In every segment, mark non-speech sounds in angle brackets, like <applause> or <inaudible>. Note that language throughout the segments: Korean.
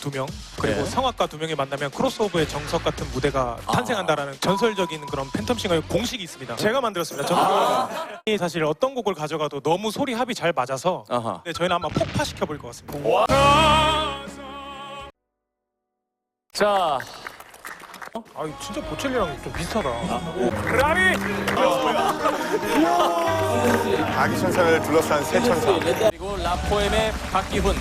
두 명 그리고 네. 성악가 두 명이 만나면 크로스오버의 정석 같은 무대가 탄생한다라는 전설적인 그런 팬텀싱어의 공식이 있습니다. 제가 만들었습니다. 저는 사실 어떤 곡을 가져가도 너무 소리 합이 잘 맞아서 아하. 네, 저희는 아마 폭파시켜 볼 것 같습니다. 자, 아 진짜 보첼리랑 좀 비슷하다. 아기 천사를 둘러싼 새 천사. 그리고 라포엠의 박기훈.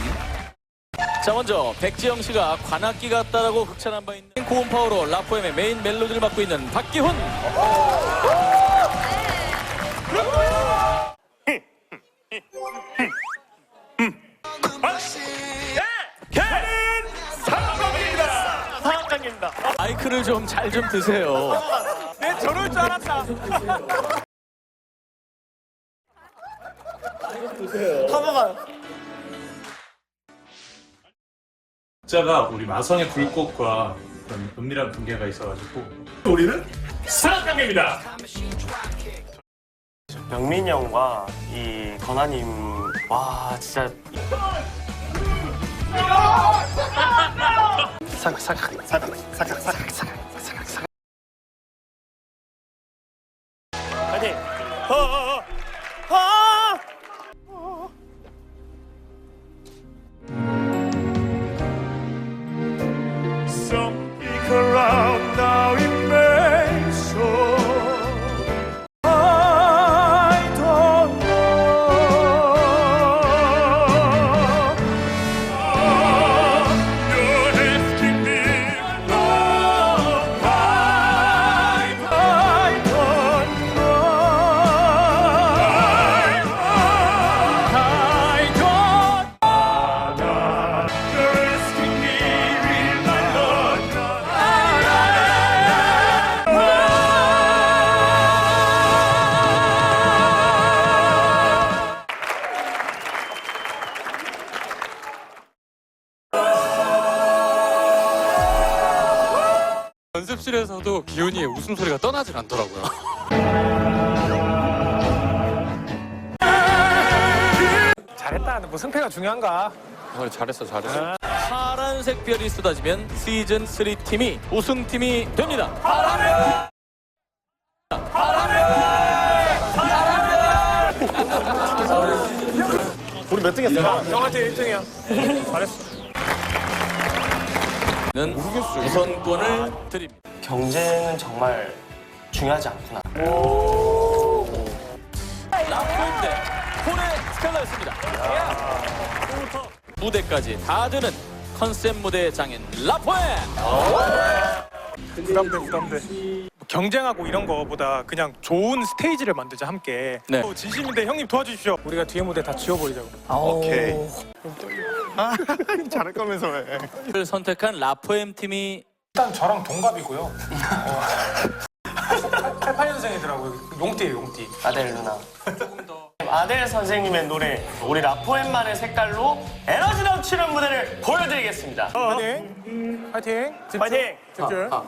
자 먼저 백지영 씨가 관악기 같다라고 극찬한 바 있는 고음 파워로 라포엠의 메인 멜로디를 맡고 있는 박기훈. 마이크를 좀 잘 좀 드세요. 네 저럴 줄 알았다. 자가 우리 마성의 불꽃과 그런 은밀한 관계가 있어가지고 우리는 사랑관계입니다. 영민이 형과 이 건아님 와 진짜 사각 사각 사각 사각 사각 사각 사각 사각. 파이팅! 연습실에서도 기훈이의 웃음소리가 떠나질 않더라고요. 잘했다. 뭐 승패가 중요한가? 어, 잘했어, 잘했어. 파란색 별이 쏟아지면 시즌 3 팀이 우승팀이 됩니다. <laughs> 우리 몇 등 했어요? 형한테 1등이야. 는 우선권을 드립니다. 경쟁은 정말 중요하지 않구나. 라포엠 대 폴의 스텔라였습니다. 무대까지 다 드는 컨셉 무대의 장인 라포엠. 부담돼 부담돼. 뭐 경쟁하고 이런 거보다 그냥 좋은 스테이지를 만들자 함께. 네. 어, 진심인데 형님 도와주십시오. 우리가 뒤에 무대 다 지워버리자고. 오케이. 아, <laughs> 잘할 거면서 왜? 를 선택한 라포엠 팀이 일단 저랑 동갑이고요. 어. <laughs> 88년생이더라고요. 용띠예요 용띠. 아델 누나. 아델 선생님의 노래 우리 라포엠만의 색깔로 에너지 넘치는 무대를 보여드리겠습니다. 파이팅. 파이팅. 집중. 파이팅! 집중. How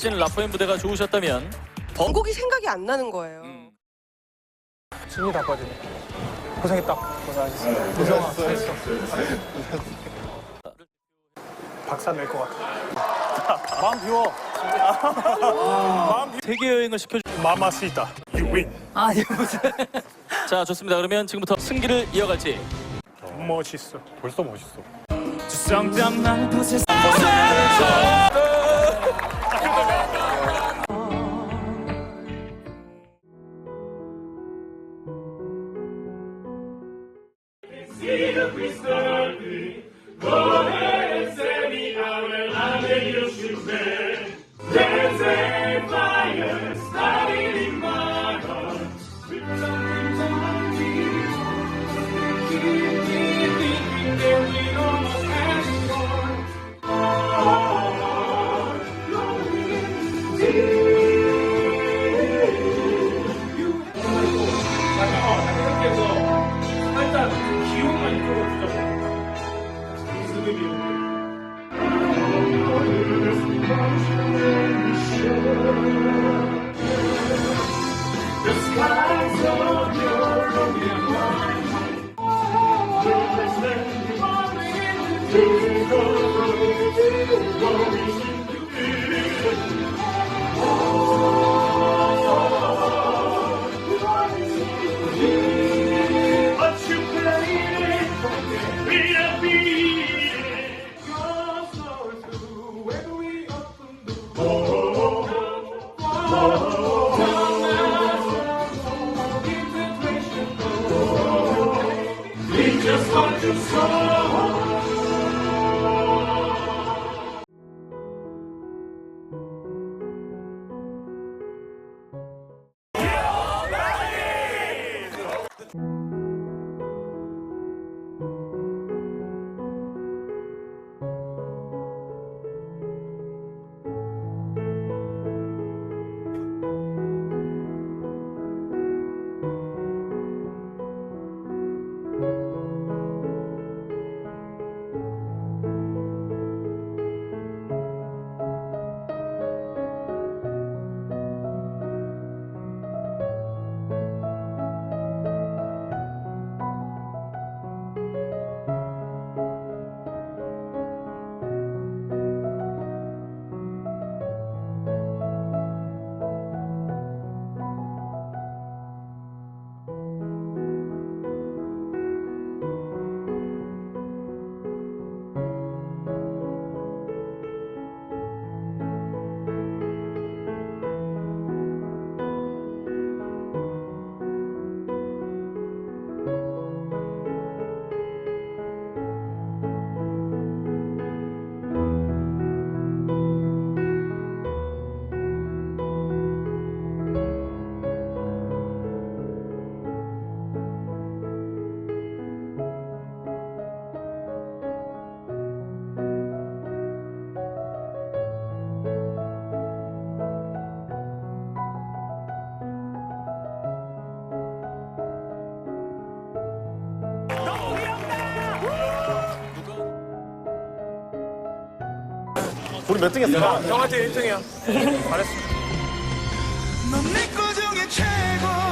모신 라포엠 무대가 좋으셨다면 곡이 생각이 안 나는 거예요. 진이 다 빠지네. 고생했다. 고생하셨어. 고생아, 잘했어. 박사 낼 것 같아. <laughs> <laughs> 마음 비워. 세계 여행을 시켜주. 마마시다. You win. 자 좋습니다. 그러면 지금부터 승기를 이어갈지. 멋있어. 벌써 멋있어. Sim, Cristo. you. 우리 몇 등 했어요? 형한테 1등이야. <laughs> 잘했어. 넌내 과정의 네 최고